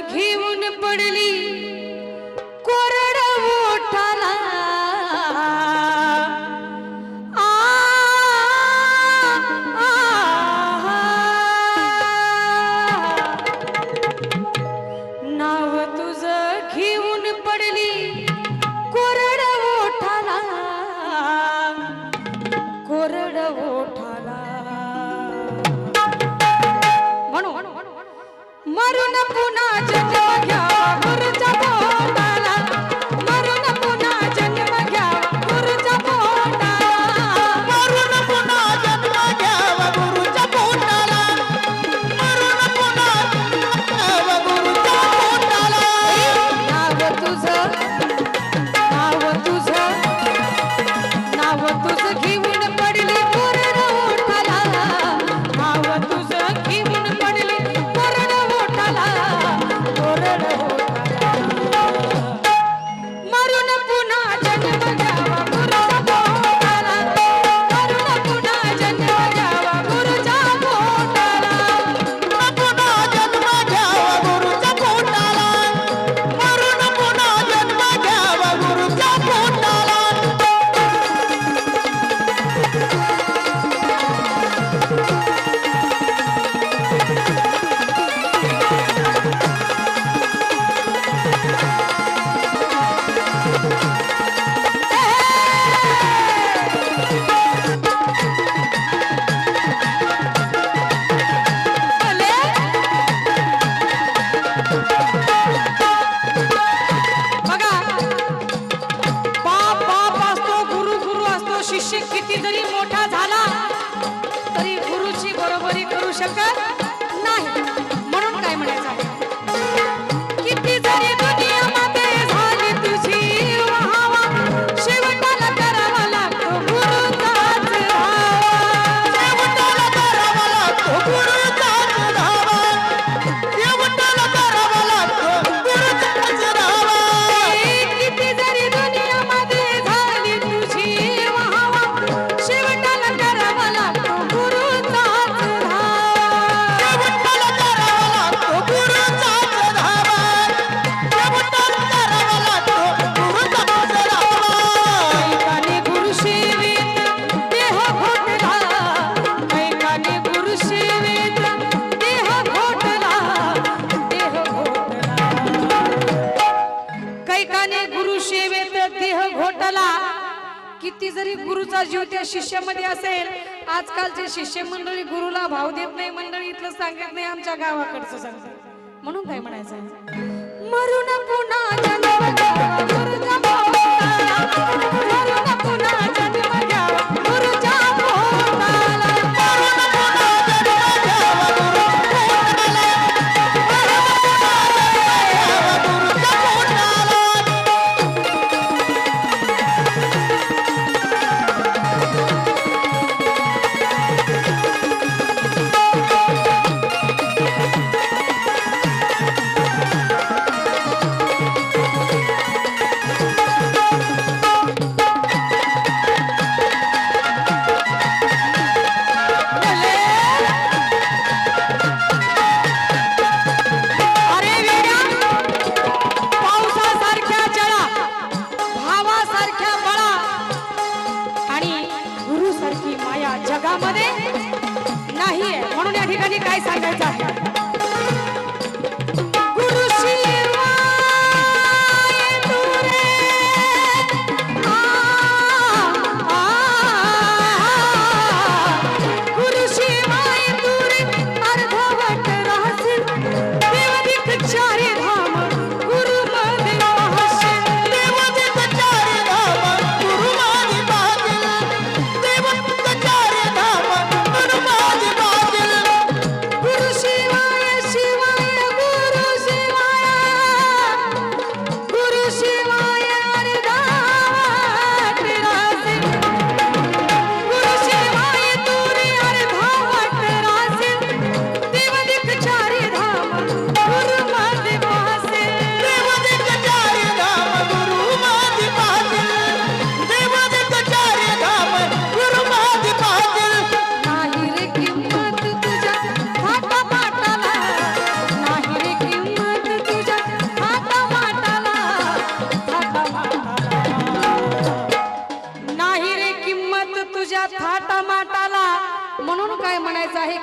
आंखें उन पड़ ली Yeah. شكرا किती जरी गुरुचा जीव त्या शिष्यामध्ये असेल आजकालचे शिष्य मंडळी गुरुला भाव देत नाही मंडळी इथलं सांगत नाही आमच्या गावाकडचं सांगत म्हणून काय म्हणायचं मरून पुन्हा जगामध्ये नाही म्हणून या ठिकाणी काय सांगायचं आहे?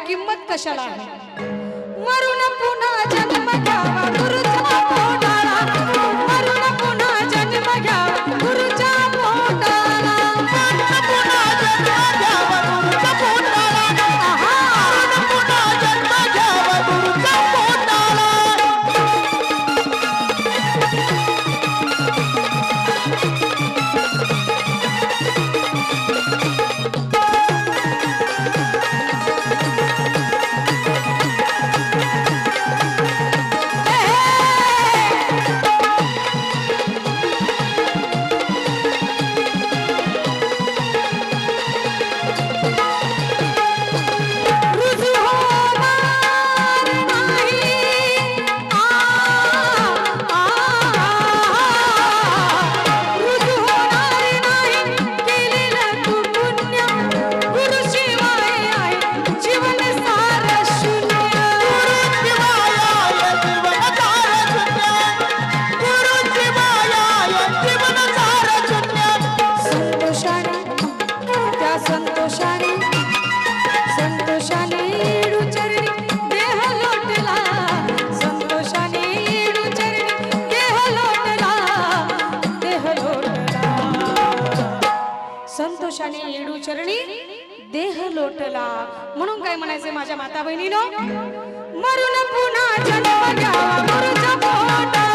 किंमत कशाला आहे? संतोषाने येडू चरणी देह लोटला. म्हणून काय म्हणायचे माझ्या माता बहिणीनो मरून पुन्हा जन्म घ्यावा.